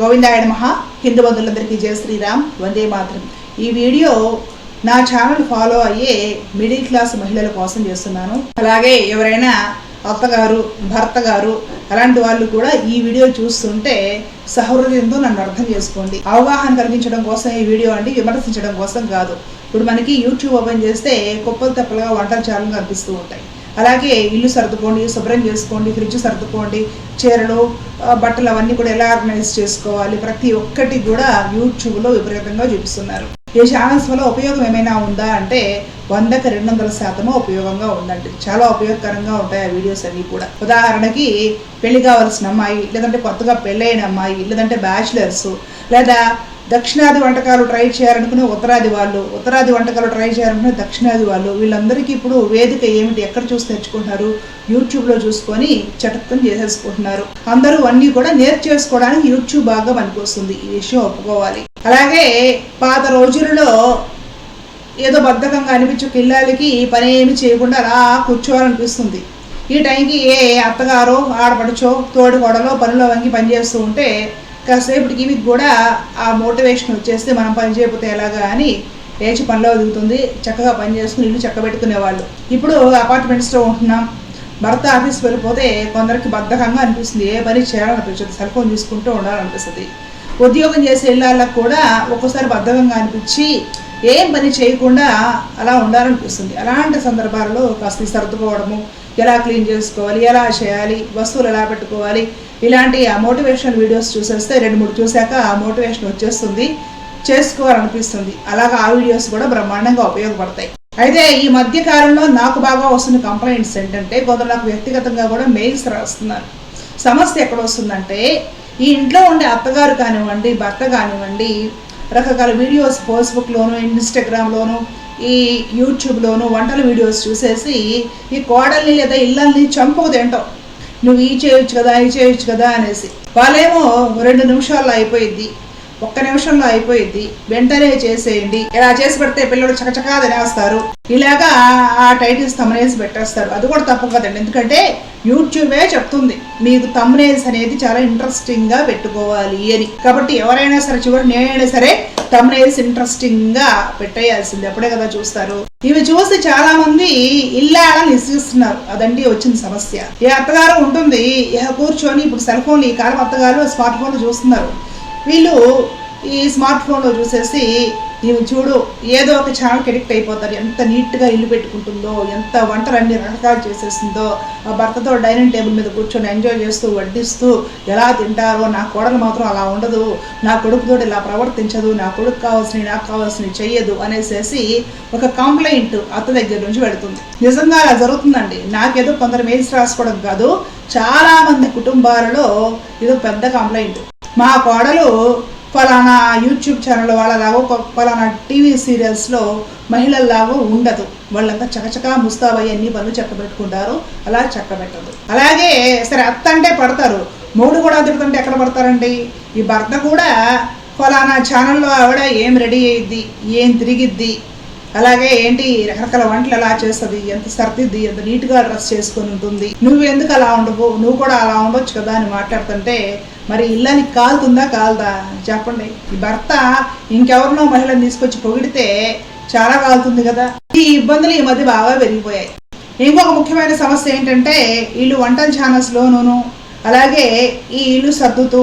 గోవిందాయ మహా హిందూ బంధువులందరికీ జయ శ్రీరామ్. వందే మాత్రం. ఈ వీడియో నా ఛానల్ ఫాలో అయ్యే మిడిల్ క్లాస్ మహిళల కోసం చేస్తున్నాను. అలాగే ఎవరైనా అత్తగారు భర్త గారు అలాంటి వాళ్ళు కూడా ఈ వీడియో చూస్తుంటే సహృదయంతో నన్ను అర్థం చేసుకోండి. అవగాహన కలిగించడం కోసం ఈ వీడియో అండి విమర్శించడం కోసం కాదు. ఇప్పుడు మనకి యూట్యూబ్ ఓపెన్ చేస్తే కుప్పలు తెప్పలుగా వంటలు చాలా కనిపిస్తూ ఉంటాయి. అలాగే ఇల్లు సర్దుకోండి శుభ్రం చేసుకోండి ఫ్రిడ్జ్ సర్దుకోండి చీరలు బట్టలు అవన్నీ కూడా ఎలా ఆర్గనైజ్ చేసుకోవాలి? ప్రతి ఒక్కటి కూడా యూట్యూబ్లో విపరీతంగా చూపిస్తున్నారు. ఈ ఛానల్స్ వల్ల ఉపయోగం ఏమైనా ఉందా అంటే వందకి రెండు వందల శాతము ఉపయోగంగా ఉందండి. చాలా ఉపయోగకరంగా ఉంటాయి ఆ వీడియోస్ అన్నీ కూడా. ఉదాహరణకి పెళ్ళి కావాల్సిన అమ్మాయి లేదంటే కొత్తగా పెళ్ళైన అమ్మాయి లేదంటే బ్యాచిలర్స్ లేదా దక్షిణాది వంటకాలు ట్రై చేయాలనుకునే ఉత్తరాది వాళ్ళు ఉత్తరాది వంటకాలు ట్రై చేయాలనుకునే దక్షిణాది వాళ్ళు వీళ్ళందరికీ ఇప్పుడు వేదిక ఏమిటి ఎక్కడ చూసి తెచ్చుకుంటున్నారు యూట్యూబ్లో చూసుకొని చటత్వం చేసేసుకుంటున్నారు. అందరూ అన్నీ కూడా నేర్చేసుకోవడానికి యూట్యూబ్ బాగా పనికొస్తుంది. ఈ విషయం ఒప్పుకోవాలి. అలాగే పాత రోజులలో ఏదో బద్ధకంగా అనిపించే పిల్లలకి పని ఏమి చేయకుండా అలా కూర్చోవాలనిపిస్తుంది. ఈ టైంకి ఏ అత్తగారో ఆడపడుచో తోడుకోడలో పనిలో వంగి పనిచేస్తూ ఉంటే కాసేపటికి మీకు కూడా ఆ మోటివేషన్ వచ్చేస్తే మనం పని చేయకపోతే ఎలాగా అని లేచి పనిలో దిగుతుంది. చక్కగా పని చేసుకుని ఇల్లు చక్కబెట్టుకునేవాళ్ళు ఇప్పుడు అపార్ట్మెంట్స్లో ఉంటున్నాం. భర్త ఆఫీస్కి వెళ్ళిపోతే కొందరికి బద్ధకంగా అనిపిస్తుంది. ఏ పని చేయాలనిపించదు సెల్ ఫోన్ చూసుకుంటూ ఉండాలనిపిస్తుంది. ఉద్యోగం చేసే ఇళ్ళకి కూడా ఒక్కోసారి బద్ధకంగా అనిపించి ఏం పని చేయకుండా అలా ఉండాలనిపిస్తుంది. అలాంటి సందర్భాల్లో కాస్త సర్దుకోవడము ఎలా క్లీన్ చేసుకోవాలి ఎలా చేయాలి వస్తువులు ఎలా పెట్టుకోవాలి ఇలాంటి ఆ మోటివేషనల్ వీడియోస్ చూసేస్తే రెండు మూడు చూశాక ఆ మోటివేషన్ వచ్చేస్తుంది చేసుకోవాలనిపిస్తుంది. అలాగా ఆ వీడియోస్ కూడా బ్రహ్మాండంగా ఉపయోగపడతాయి. అయితే ఈ మధ్య కాలంలో నాకు బాగా వస్తున్న కంప్లైంట్స్ ఏంటంటే కొందరు నాకు వ్యక్తిగతంగా కూడా మెయిల్స్ రాస్తున్నారు. సమస్య ఎక్కడ వస్తుందంటే ఈ ఇంట్లో ఉండే అత్తగారు కానివ్వండి భర్త కానివ్వండి రకరకాల వీడియోస్ ఫేస్బుక్లోను ఇన్స్టాగ్రామ్లోను ఈ యూట్యూబ్లోను వంటల వీడియోస్ చూసేసి ఈ కోడల్ని లేదా ఇళ్ళల్ని చంపుకు తింటాం. నువ్వు ఈ చేయొచ్చు కదా ఈ చేయొచ్చు కదా అనేసి. వాళ్ళేమో రెండు నిమిషాల్లో అయిపోయింది ఒక్క నిమిషంలో అయిపోయింది. వెంటనే చేసేయండి. ఇలా చేసి పెడితే పిల్లలు చకచకా తినేస్తారు. ఇలాగా ఆ టైటిల్స్ తమ్నేల్స్ పెట్టేస్తారు. అది కూడా తప్పు కదండి. ఎందుకంటే యూట్యూబే చెప్తుంది. మీకు తమ్నేల్స్ అనేది చాలా ఇంట్రెస్టింగ్గా పెట్టుకోవాలి అని. కాబట్టి ఎవరైనా సరే చివరి నేనైనా సరే తమ్నేల్స్ ఇంట్రెస్టింగ్గా పెట్టేయాల్సింది. అప్పుడే కదా చూస్తారు. ఇవి చూసి చాలా మంది ఇల్లాలని నిశ్చిస్తున్నారు అదండి వచ్చిన సమస్య. ఈ అత్తగారు ఉంటుంది ఇహ కూర్చొని ఇప్పుడు సెల్ ఫోన్లు ఈ కాలం అత్తగారు స్మార్ట్ ఫోన్లు చూస్తున్నారు. వీళ్ళు ఈ స్మార్ట్ ఫోన్లో చూసేసి ఇవి చూడు ఏదో ఒక ఛానల్కి కెడిక్ట్ అయిపోతారు. ఎంత నీట్గా ఇల్లు పెట్టుకుంటుందో ఎంత వంటలు అన్ని రకరకాలు చేసేసిందో ఆ భర్తతో డైనింగ్ టేబుల్ మీద కూర్చొని ఎంజాయ్ చేస్తూ వడ్డిస్తూ ఎలా తింటారో నా కోడలు మాత్రం అలా ఉండదు. నా కొడుకుతో ఇలా ప్రవర్తించదు. నా కొడుకు కావాల్సినవి నాకు కావాల్సినవి చెయ్యదు అనేసేసి ఒక కంప్లైంట్ అత్త దగ్గర నుంచి పెడుతుంది. నిజంగా అలా జరుగుతుందండి. నాకేదో కొందరు మెయిల్స్ రాసుకోవడం కాదు. చాలామంది కుటుంబాలలో ఇదో పెద్ద కంప్లైంట్ మా కోడలు ఫలానా యూట్యూబ్ ఛానల్ వాళ్ళలాగో ఫలానా టీవీ సీరియల్స్లో మహిళల్లాగో ఉండదు. వాళ్ళంతా చకచకా ముస్తాబయ్యి అన్ని పనులు చక్కబెట్టుకుంటారు. అలా చక్కబెట్టదు. అలాగే సరే అత్త అంటే పడతారు. మూడు కూడా తిరుగుతుంటే ఎక్కడ పడతారండి? ఈ భర్త కూడా ఫలానా ఛానల్లో ఆవిడ ఏం రెడీ అయ్యిద్ది? ఏం తిరిగిద్ది? అలాగే ఏంటి రకరకాల వంటలు ఎలా చేస్తుంది? ఎంత సర్దిద్ది? ఎంత నీట్గా డ్రెస్ చేసుకొని ఉంటుంది? నువ్వు ఎందుకు అలా ఉండవు? నువ్వు కూడా అలా ఉండొచ్చు కదా అని మాట్లాడుతుంటే మరి ఇల్లానికి కాలుతుందా కాలదా? చెప్పండి. ఈ భర్త ఇంకెవరినో మహిళను తీసుకొచ్చి పొగిడితే చాలా కాలుతుంది కదా? ఈ ఇబ్బందులు ఈ మధ్య బాగా పెరిగిపోయాయి. ఇంకొక ముఖ్యమైన సమస్య ఏంటంటే వీళ్ళు వంటల ఛానల్స్లోనూ అలాగే ఈ ఇల్లు సర్దుతూ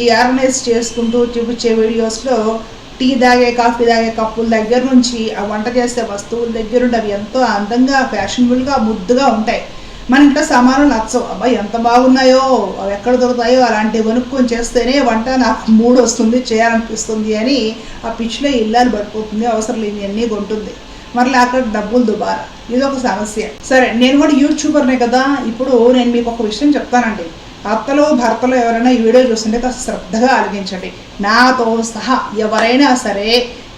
ఈ ఆర్గనైజ్ చేసుకుంటూ చూపించే వీడియోస్లో టీ తాగే కాఫీ తాగే కప్పుల దగ్గర నుంచి ఆ వంట చేసే వస్తువుల దగ్గర నుండి అవి ఎంతో అందంగా ఫ్యాషనబుల్గా ముద్దుగా ఉంటాయి. మన ఇంట్లో సమానం నచ్చవు. అబ్బా ఎంత బాగున్నాయో అవి ఎక్కడ దొరుకుతాయో అలాంటివి కొనుక్కొని చేస్తేనే వంట నాకు మూడు వస్తుంది చేయాలనిపిస్తుంది అని ఆ పిచ్చిలో ఇల్లాలు పడిపోతుంది అవసరం లేని అన్నీ కొంటుంది. మరలా అక్కడ డబ్బులు దుబారా. ఇది ఒక సమస్య. సరే నేను కూడా యూట్యూబర్నే కదా. ఇప్పుడు నేను మీకు ఒక విషయం చెప్తానండి. అత్తలు భర్తలు ఎవరైనా ఈ వీడియో చూస్తుంటే కాస్త శ్రద్ధగా ఆలోచించండి. నాతో సహా ఎవరైనా సరే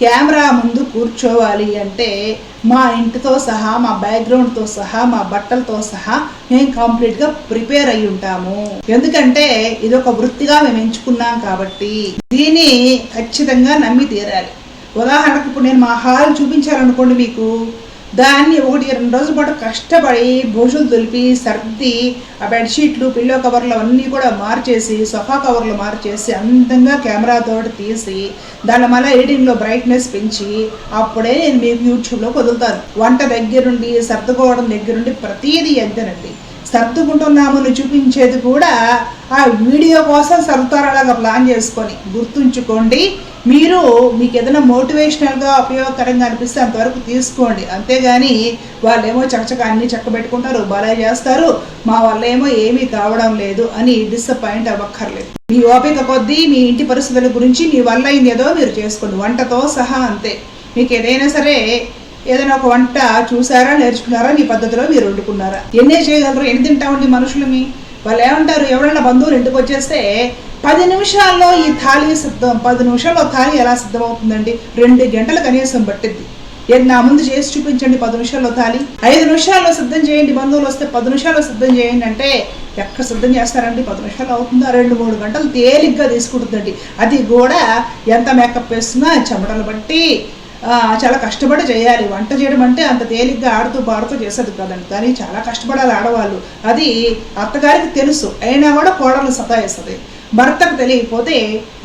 కెమెరా ముందు కూర్చోవాలి అంటే మా ఇంటితో సహా మా బ్యాక్గ్రౌండ్తో సహా మా బట్టలతో సహా మేము కంప్లీట్గా ప్రిపేర్ అయి ఉంటాము. ఎందుకంటే ఇది ఒక వృత్తిగా మేము ఎంచుకున్నాం కాబట్టి దీన్ని ఖచ్చితంగా నమ్మి తీరాలి. ఉదాహరణకు ఇప్పుడు నేను మా హాల్ చూపించాలనుకోండి మీకు. దాన్ని ఒకటి రెండు రోజుల పాటు కష్టపడి భూషులు దులిపి సర్ది ఆ బెడ్షీట్లు పిల్లో కవర్లు అన్నీ కూడా మార్చేసి సోఫా కవర్లు మార్చేసి అందంగా కెమెరాతో తీసి దాని మళ్ళీ ఎడిటింగ్లో బ్రైట్నెస్ పెంచి అప్పుడే నేను మీకు యూట్యూబ్లో వదులుతాను. వంట దగ్గరుండి సర్దుకోవడం దగ్గరుండి ప్రతీది ఎద్దనండి సర్దుకుంటున్నామని చూపించేది కూడా ఆ వీడియో కోసం సర్దుతారలాగా ప్లాన్ చేసుకొని గుర్తుంచుకోండి. మీరు మీకు ఏదైనా మోటివేషనల్గా ఉపయోగకరంగా అనిపిస్తే అంతవరకు తీసుకోండి. అంతేగాని వాళ్ళేమో చకచక అన్ని చక్కబెట్టుకుంటారు భలే చేస్తారు మా వల్ల ఏమో ఏమీ కావడం లేదు అని డిసప్పాయింట్ అవ్వక్కర్లేదు. మీ ఓపిక కొద్దీ మీ ఇంటి పరిస్థితుల గురించి మీ వల్ల అయింది ఏదో మీరు చేసుకోండి. వంటతో సహా అంతే. మీకు ఏదైనా సరే ఏదైనా ఒక వంట చూసారా నేర్చుకున్నారా మీ పద్ధతిలో మీరు వండుకున్నారా? ఎన్నే చేయగలరు? ఎన్ని తింటామండి మనుషులు మీ వాళ్ళు ఏమంటారు? ఎవరైనా బంధువులు ఇంటికి వచ్చేస్తే పది నిమిషాల్లో ఈ థాలీ సిద్ధం పది నిమిషాల్లో థాలీ ఎలా సిద్ధమవుతుందండి? రెండు గంటలు కనీసం పట్టిద్ది. ఏది నా ముందు చేసి చూపించండి పది నిమిషాల్లో థాలీ ఐదు నిమిషాల్లో సిద్ధం చేయండి బంధువులు వస్తే పది నిమిషాల్లో సిద్ధం చేయండి అంటే ఎక్కడ సిద్ధం చేస్తారండి? పది నిమిషాలు అవుతుందా? రెండు మూడు గంటలు తేలిగ్గా తీసుకుంటుందండి. అది కూడా ఎంత మేకప్ వేస్తున్నా చెమటలు బట్టి చాలా కష్టపడి చేయాలి. వంట చేయడం అంటే అంత తేలిగ్గా ఆడుతూ పాడుతూ చేసేది కదండి. కానీ చాలా కష్టపడాలి ఆడవాళ్ళు. అది అత్తగారికి తెలుసు. అయినా కూడా కోడలు సతాయిస్తుంది. భర్తకు తెలియకపోతే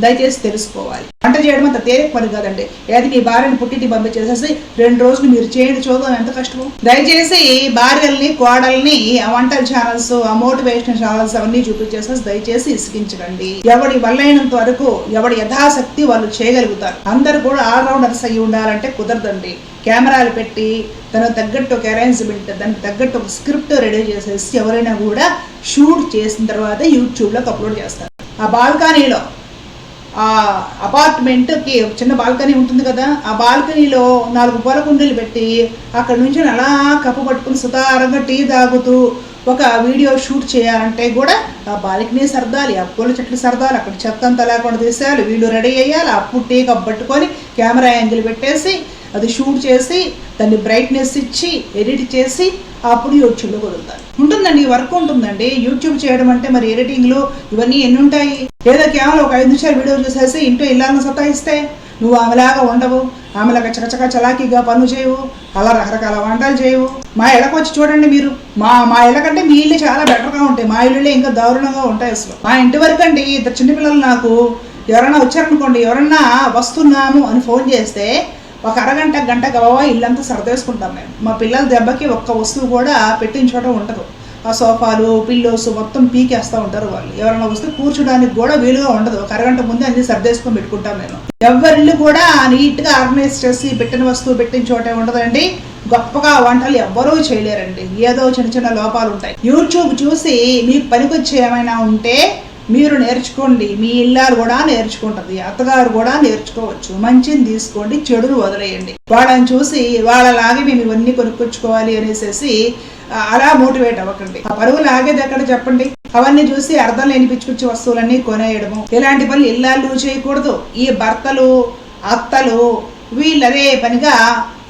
దయచేసి తెలుసుకోవాలి. వంట చేయడం అంత తేలిక పని కాదండి. ఏది మీ భార్యను పుట్టింటి పంపించేసేసి రెండు రోజులు మీరు చేయండి చూద్దాం ఎంత కష్టమో. దయచేసి భార్యల్ని కోడల్ని ఆ వంటల ఛానల్స్ ఆ మోటివేషన్ ఛానల్స్ అవన్నీ చూపించేసేసి దయచేసి ఇసిగించకండి ఎవడి వల్లైనంత వరకు ఎవడి యథాశక్తి వాళ్ళు చేయగలుగుతారు. అందరు కూడా ఆల్రౌండర్స్ అయ్యి ఉండాలంటే కుదరదండి. కెమెరాలు పెట్టి తనకు తగ్గట్టు ఒక అరేంజ్మెంట్ దానికి తగ్గట్టు ఒక స్క్రిప్ట్ రెడీ చేసేసి ఎవరైనా కూడా షూట్ చేసిన తర్వాత యూట్యూబ్లోకి అప్లోడ్ చేస్తారు. ఆ బాల్కనీలో ఆ అపార్ట్మెంట్కి ఒక చిన్న బాల్కనీ ఉంటుంది కదా ఆ బాల్కనీలో నాలుగు పూల కుండీలు పెట్టి అక్కడ నుంచి అలా కప్పు పట్టుకుని సుతారంగా టీ తాగుతూ ఒక వీడియో షూట్ చేయాలంటే కూడా ఆ బాల్కనీ సర్దాలి ఆ పూల చెట్లు సర్దాలి అక్కడ చెత్త అంతా లేకుండా తీసేయాలి వీళ్ళు రెడీ అయ్యాలి అప్పుడు టీ కప్పు పట్టుకొని కెమెరా యాంగిల్ పెట్టేసి అది షూట్ చేసి దాన్ని బ్రైట్నెస్ ఇచ్చి ఎడిట్ చేసి అప్పుడు యూట్యూబ్లో కుదురుతారు ఉంటుందండి వర్క్ ఉంటుందండి. యూట్యూబ్ చేయడం అంటే మరి ఎడిటింగ్లో ఇవన్నీ ఎన్ని ఉంటాయి? ఏదో కేవలం ఒక ఐదు నిమిషాలు వీడియో చూసేసి ఇంట్లో ఇల్లాలను సతాయిస్తే నువ్వు ఆమెలాగా ఉండవు ఆమెలాగా చకచక చలాకీగా పనులు చేయవు అలా రకరకాల వంటలు చేయవు. మా ఇళ్ళకి వచ్చి చూడండి మీరు. మా మా ఇళ్ళ కంటే మీ ఇల్లు చాలా బెటర్గా ఉంటాయి. మా ఇల్లులే ఇంకా దారుణంగా ఉంటాయి అసలు. మా ఇంటి వరకు అండి ఇద్దరు చిన్నపిల్లలు నాకు ఎవరైనా వచ్చారనుకోండి ఎవరన్నా వస్తున్నాము అని ఫోన్ చేస్తే ఒక అరగంట గంట గబావా ఇల్లంతా సరదేసుకుంటాం మేము. మా పిల్లల దెబ్బకి ఒక్క వస్తువు కూడా పెట్టించడం ఉండదు. ఆ సోఫాలు పిల్లోస్ మొత్తం పీకేస్తూ ఉంటారు వాళ్ళు. ఎవరైనా వస్తే కూర్చోడానికి కూడా వీలుగా ఉండదు. ఒక అరగంట ముందే అన్ని సర్దేసుకొని పెట్టుకుంటాం నేను ఎవరిల్లు కూడా నీట్గా ఆర్గనైజ్ చేసి పెట్టిన వస్తువు పెట్టిన చోటే ఉండదండి. గొప్పగా వంటలు ఎవ్వరూ చేయలేరండి. ఏదో చిన్న చిన్న లోపాలు ఉంటాయి యూట్యూబ్ చూసి మీకు పనికొచ్చే ఏమైనా ఉంటే మీరు నేర్చుకోండి మీ ఇల్లాలు కూడా నేర్చుకుంటుంది అత్తగారు కూడా నేర్చుకోవచ్చు. మంచిని తీసుకోండి చెడును వదిలేయండి. వాళ్ళని చూసి వాళ్ళలాగే మేము ఇవన్నీ కొనుక్కొచ్చుకోవాలి అనేసి అలా మోటివేట్ అవ్వకండి. ఆ పరువు లాగేది ఎక్కడ చెప్పండి? అవన్నీ చూసి అర్థం లేని పిచ్చి పిచ్చి వస్తువులన్నీ కొనేయడము. ఇలాంటి పనులు ఇల్లాలు చేయకూడదు. ఈ భర్తలు అత్తలు వీళ్ళు అదే పనిగా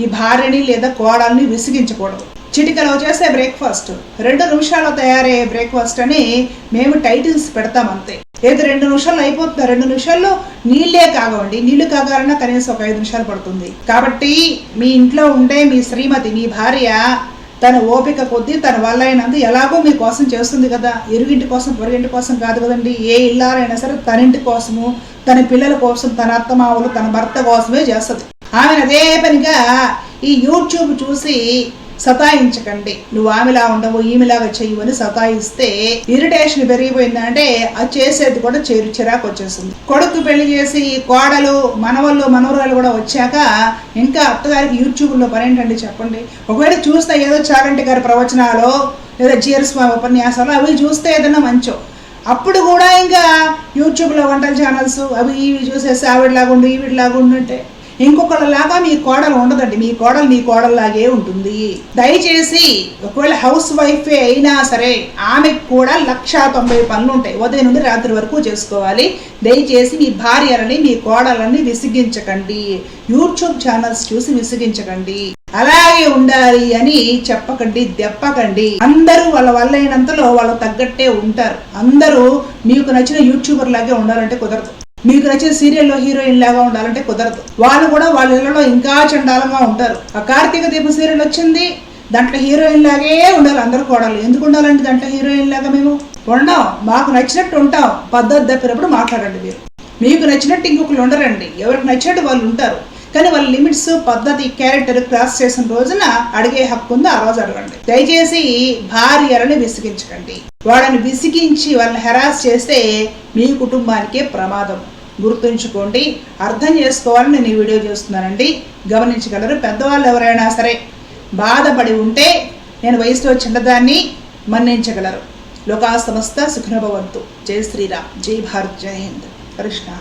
ఈ భార్యని లేదా కోడల్ని విసిగించకూడదు. చిటికలో చేసే బ్రేక్ఫాస్ట్ రెండు నిమిషాల్లో తయారయ్యే బ్రేక్ఫాస్ట్ అని మేము టైటిల్స్ పెడతాం అంతే. ఏది రెండు నిమిషాలు అయిపోతుంది రెండు నిమిషాల్లో నీళ్ళే కాగవండి. నీళ్ళు కాగాలన్నా కనీసం ఒక ఐదు నిమిషాలు పడుతుంది. కాబట్టి మీ ఇంట్లో ఉండే మీ శ్రీమతి మీ భార్య తన ఓపిక కొద్దీ తన వల్ల అయినంత ఎలాగో మీ కోసం చేస్తుంది కదా. ఇరుగింటి కోసం పొరుగింటి కోసం కాదు కదండి. ఏ ఇల్లారైనా సరే తన ఇంటి కోసము తన పిల్లల కోసం తన అత్తమావులు తన భర్త కోసమే చేస్తుంది. ఆమె అదే పనిగా ఈ యూట్యూబ్ చూసి సతాయించకండి. నువ్వు ఆమెలా ఉండవు ఈమెలాగా చెయ్యవు అని సతాయిస్తే ఇరిటేషన్ పెరిగిపోయిందంటే అది చేసేది కూడా చేరు చిరాకు వచ్చేసింది కొడుకు పెళ్ళి చేసి కోడలు మనవళ్ళు మనవరాలు కూడా వచ్చాక ఇంకా అత్తగారికి యూట్యూబ్లో పని ఏంటండి చెప్పండి? ఒకవేళ చూస్తే ఏదో చాగంటి గారి ప్రవచనాలు లేదా జీరస్వామి ఉపన్యాసాలు అవి చూస్తే ఏదైనా మంచో. అప్పుడు కూడా ఇంకా యూట్యూబ్లో వంటల ఛానల్స్ అవి ఇవి చూసేసి ఆవిడలాగుండు ఈవిడలాగుండు అంటే ఇంకొకళ్ళలాగా మీ కోడలు ఉండదండి. మీ కోడలు మీ కోడల్లాగే ఉంటుంది. దయచేసి ఒకవేళ హౌస్ వైఫే అయినా సరే ఆమెకు కూడా లక్షా తొంభై పనులు ఉంటాయి. ఉదయం నుండి రాత్రి వరకు చేసుకోవాలి. దయచేసి మీ భార్యలని మీ కోడలని విసిగించకండి. యూట్యూబ్ ఛానల్స్ చూసి విసిగించకండి. అలాగే ఉండాలి అని చెప్పకండి దెప్పకండి. అందరూ వాళ్ళ వల్ల అయినంతలో వాళ్ళు తగ్గట్టే ఉంటారు. అందరూ మీకు నచ్చిన యూట్యూబర్ లాగే ఉండాలంటే కుదరదు. మీకు నచ్చిన సీరియల్లో హీరోయిన్ లాగా ఉండాలంటే కుదరదు. వాళ్ళు కూడా వాళ్ళ ఇళ్ళలో ఇంకా చండాలంగా ఉంటారు. ఆ కార్తీక దీపం సీరియల్ వచ్చింది దాంట్లో హీరోయిన్ లాగే ఉండాలి అందరూ కోడలు ఎందుకు ఉండాలండి దాంట్లో హీరోయిన్ లాగా మేము? ఉండం మాకు నచ్చినట్టు ఉంటాం. పద్ధతి తప్పినప్పుడు మాట్లాడండి మీరు. మీకు నచ్చినట్టు ఇంకొకరు ఉండరండి. ఎవరికి నచ్చినట్టు వాళ్ళు ఉంటారు. కానీ వాళ్ళ లిమిట్స్ పద్ధతి క్యారెక్టర్ క్రాస్ చేసిన రోజున అడిగే హక్కు ఉంది ఆ రోజు అడగండి. దయచేసి భార్యలను విసిగించకండి. వాళ్ళని విసిగించి వాళ్ళని హెరాస్ చేస్తే మీ కుటుంబానికే ప్రమాదం. గుర్తుంచుకోండి. అర్థం చేసుకోవాలని నేను ఈ వీడియో చేస్తున్నానండి. గమనించగలరు పెద్దవాళ్ళు ఎవరైనా సరే బాధపడి ఉంటే నేను వయసులో చిన్నదాన్ని మన్నించగలరు. లోకా సమస్త సుఖనభవంతు జై శ్రీరామ్. జై భారత్ జై హింద్. కృష్ణ